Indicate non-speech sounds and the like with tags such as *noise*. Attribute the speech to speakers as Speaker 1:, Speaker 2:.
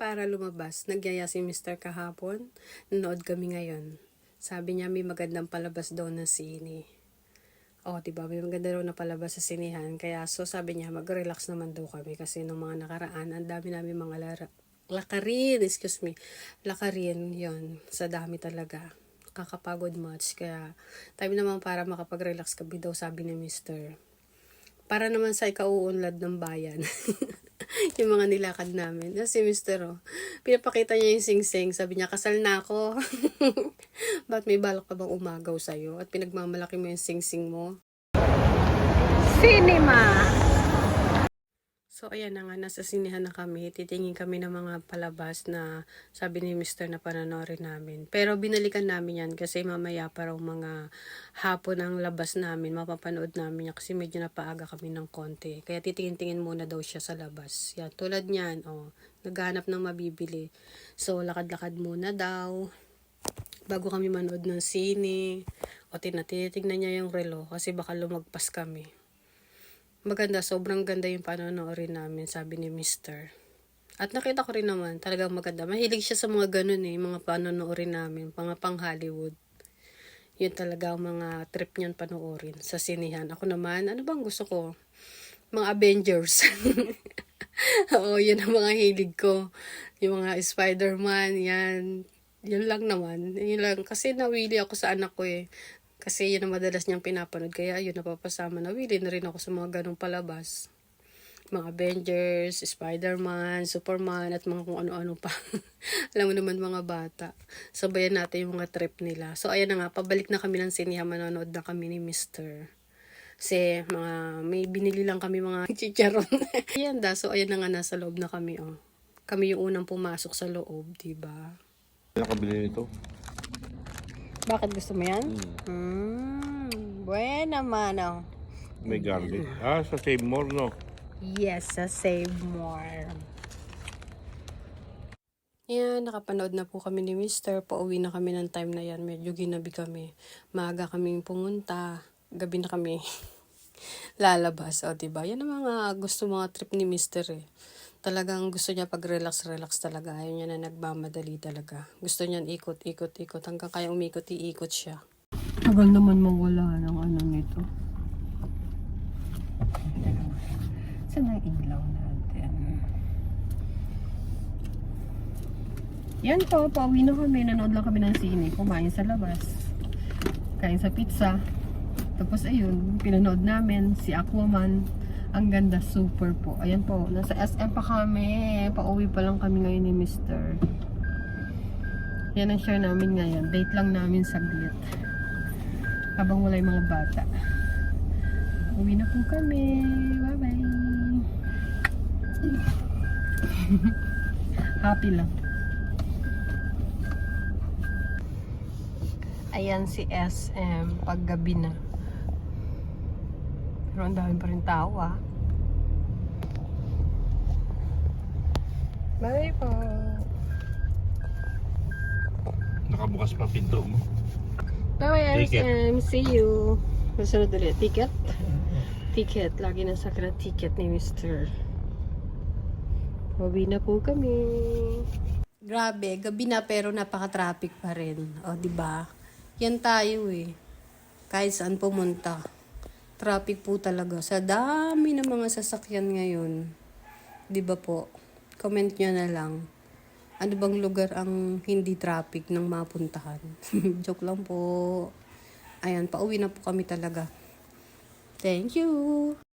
Speaker 1: Para lumabas. Nagyaya si Mr. kahapon. Nanood kami ngayon. Sabi niya may magandang palabas daw na sine. Oh, diba? May maganda daw na palabas sa sinihan. Kaya so sabi niya mag-relax naman daw kami kasi nung mga nakaraan, ang dami namin mga lara lakarin, excuse me. Lakarin, yon Sa dami talaga. Kakapagod much. Kaya time naman para makapag-relax kami daw sabi ni Mr. Para naman sa ikauunlad ng bayan. *laughs* yung mga nilakad namin. Tapos si Mr. Oh, pinapakita niya yung sing-sing. Sabi niya, kasal na ako. *laughs* Ba't may balak pa bang umagaw sa'yo? At pinagmamalaki mo yung sing-sing mo? Cinema! So, ayan na nga, nasa sinihan na kami. Titingin kami ng mga palabas na sabi ni Mr. na pananorin namin. Pero binalikan namin yan kasi mamaya pa mga hapon ang labas namin. Mapapanood namin yan kasi medyo napaaga kami ng konti. Kaya titingin-tingin muna daw siya sa labas. Yan, tulad niyan, oh, naghahanap ng mabibili. So, lakad-lakad muna daw bago kami manood ng sine. O tinatignan niya yung relo kasi baka lumagpas kami. Maganda, sobrang ganda yung panonoorin namin, sabi ni Mr. At nakita ko rin naman, talagang maganda. Mahilig siya sa mga ganun eh, mga panonoorin namin, mga pang Hollywood. Yun talaga ang mga trip niyan panoorin sa sinihan. Ako naman, ano bang gusto ko? Mga Avengers. *laughs* Oo, yun ang mga hilig ko. Yung mga Spider-Man, yan. Yun lang naman. Yun lang. Kasi nawili ako sa anak ko eh. Kasi yun ang madalas niyang pinapanood. Kaya yun, napapasama. Nawili na rin ako sa mga ganong palabas. Mga Avengers, Spider-Man, Superman, at mga kung ano-ano pa. *laughs* Alam mo naman mga bata. Sabayan natin yung mga trip nila. So, ayan na nga. Pabalik na kami ng siniha. Manonood na kami ni Mr. Kasi mga, may binili lang kami mga *laughs* chicharon. *laughs* ayan da. So, ayan na nga. Nasa loob na kami. Oh. Kami yung unang pumasok sa loob. Diba?
Speaker 2: Nakabili nito.
Speaker 1: Bakit gusto mo yan? Mm, buena mano.
Speaker 2: May garlic. Ah, sa Save More, no?
Speaker 1: Yes, sa Save More. Yan, nakapanood na po kami ni Mister. Pauwi na kami ng time na yan. Medyo ginabi kami. Maaga kaming pumunta. Gabi na kami *laughs* lalabas. O, diba? Yan ang mga gusto mga trip ni Mister eh. Talagang gusto niya pag relax-relax talaga. Ayaw niya na nagmamadali talaga. Gusto niya ikot, ikot, ikot. Hanggang kaya umikot, iikot siya. Tagal naman mawala ng ano nito. Saan ang ilaw natin? Yan po, pauwi na kami. Nanood lang kami ng sine. Kumain sa labas. Kain sa pizza. Tapos ayun, pinanood namin si Aquaman. Ang ganda, super po. Ayan po, nasa SM pa kami. Pauwi pa lang kami ngayon ni Mr. Yan ang share namin ngayon. Date lang namin saglit. Habang wala yung mga bata. Uwi na po kami. Bye-bye. *laughs* Happy lang. Ayan si SM paggabi na. Pero ang dami pa rin tao ah. Bye po.
Speaker 2: Nakabukas pa pinto mo.
Speaker 1: Bye. SM. See you. Masunod ulit. Ticket? Ticket. Lagi na sa akin ticket ni Mr. Uwi na po kami. Grabe, gabi na pero napaka-traffic pa rin. O, di ba? Yan tayo eh. Kahit saan pumunta. Traffic po talaga. Sa dami ng mga sasakyan ngayon. Di ba po? Comment nyo na lang. Ano bang lugar ang hindi traffic ng mapuntahan? *laughs* Joke lang po. Ayan, pauwi na po kami talaga. Thank you!